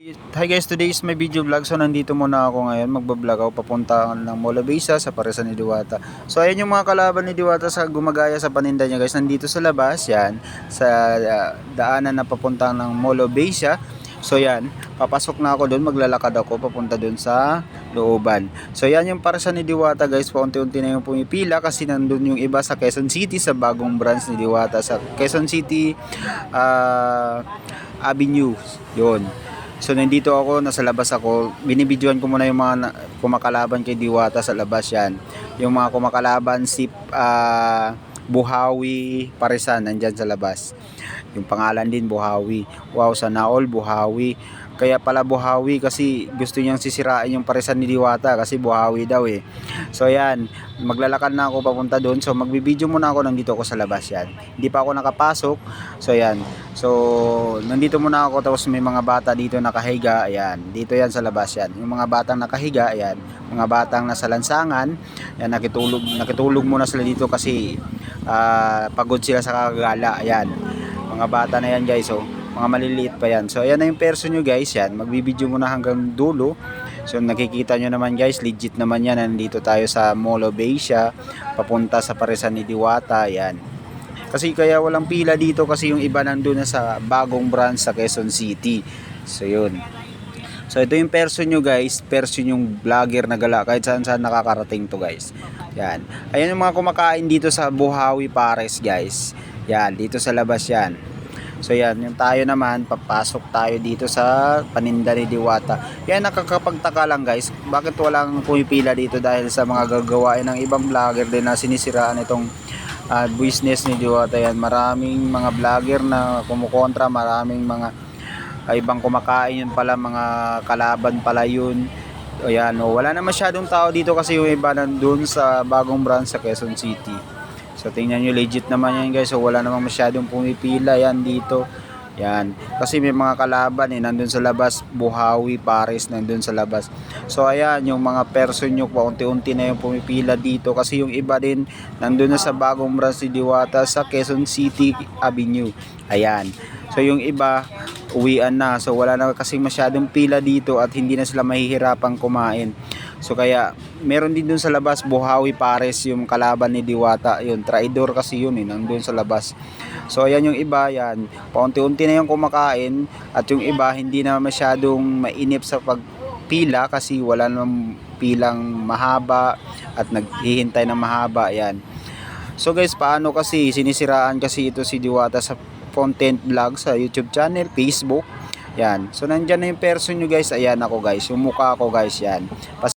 Hi guys, today is my video vlog. So nandito muna ako ngayon, magbablog ako papunta ng Mola Besa sa Paresan ni Diwata. So ayan yung mga kalaban ni Diwata sa gumagaya sa paninda niya guys. Nandito sa labas, yan, sa ah, daanan na papunta ng Mola Besa. So yan, papasok na ako doon, maglalakad ako papunta doon sa looban. So yan yung Paresan ni Diwata guys, paunti-unti na yung pumipila kasi nandun yung iba sa Quezon City sa bagong branch ni Diwata sa Quezon City ah, Avenue. Yun. So nandito ako, nasa labas ako. Binibidyohan ko muna yung mga kumakalaban kay Diwata sa labas yan. Yung mga kumakalaban si ah, Buhawi Parisan nandyan sa labas. Yung pangalan din Buhawi. Wow, sana all Buhawi. Kaya pala Buhawi kasi gusto niyang sisirain yung Parisan ni Diwata kasi Buhawi daw eh. So ayan, maglalakad na ako papunta doon. So magbibideo muna ako nandito ako sa labas yan. Hindi pa ako nakapasok. So ayan. So nandito muna ako tapos may mga bata dito nakahiga. Ayan. Dito yan sa labas yan. Yung mga batang nakahiga, ayan. Mga batang nasa lansangan. Ayan, nakitulog, nakitulog muna sila dito kasi ah, pagod sila sa kagala. Ayan. Mga bata na yan guys. So mga maliliit pa yan. So ayan na yung perso nyo guys yan. Magbibideo muna hanggang dulo. So nakikita nyo naman guys, legit naman yan. Nandito tayo sa Mall of Asia. Papunta sa Paresan ni Diwata. Yan. Kasi kaya walang pila dito kasi yung iba nandun na sa bagong branch sa Quezon City. So yun. So ito yung person nyo guys, person yung vlogger na gala kahit saan saan nakakarating to guys. Yan. Ayan yung mga kumakain dito sa Buhawi Pares guys. Yan, dito sa labas yan. So yan, yung tayo naman, papasok tayo dito sa paninda ni Diwata. Yan, nakakapagtaka lang guys, bakit walang pumipila dito dahil sa mga gagawain ng ibang vlogger din na sinisiraan itong ah, business ni Diwata yan. Maraming mga vlogger na kumukontra, maraming mga ah, ibang kumakain yun pala, mga kalaban pala yun. O yan, o, wala na masyadong tao dito kasi yung iba nandun sa bagong branch sa Quezon City. So tingnan nyo legit naman yan guys. So wala namang masyadong pumipila yan dito. Yan. Kasi may mga kalaban eh. Nandun sa labas. Buhawi, Paris. Nandun sa labas. So ayan. Yung mga person nyo. Paunti-unti na yung pumipila dito. Kasi yung iba din. Nandun na sa bagong branch ni Diwata sa Quezon City Avenue. Ayan. So yung iba. Uwian na. So wala na kasi masyadong pila dito. At hindi na sila mahihirapang kumain. So kaya meron din dun sa labas Buhawi Pares yung kalaban ni Diwata. Yun, traidor kasi yun eh, nandun sa labas. So ayan yung iba yan. Paunti-unti na yung kumakain at yung iba hindi na masyadong mainip sa pagpila kasi wala namang pilang mahaba at naghihintay ng mahaba yan. So guys, paano kasi sinisiraan kasi ito si Diwata sa content vlog sa YouTube channel, Facebook. Yan. So nandyan na yung person nyo guys. Ayan ako guys. Yung mukha ko guys yan. Pas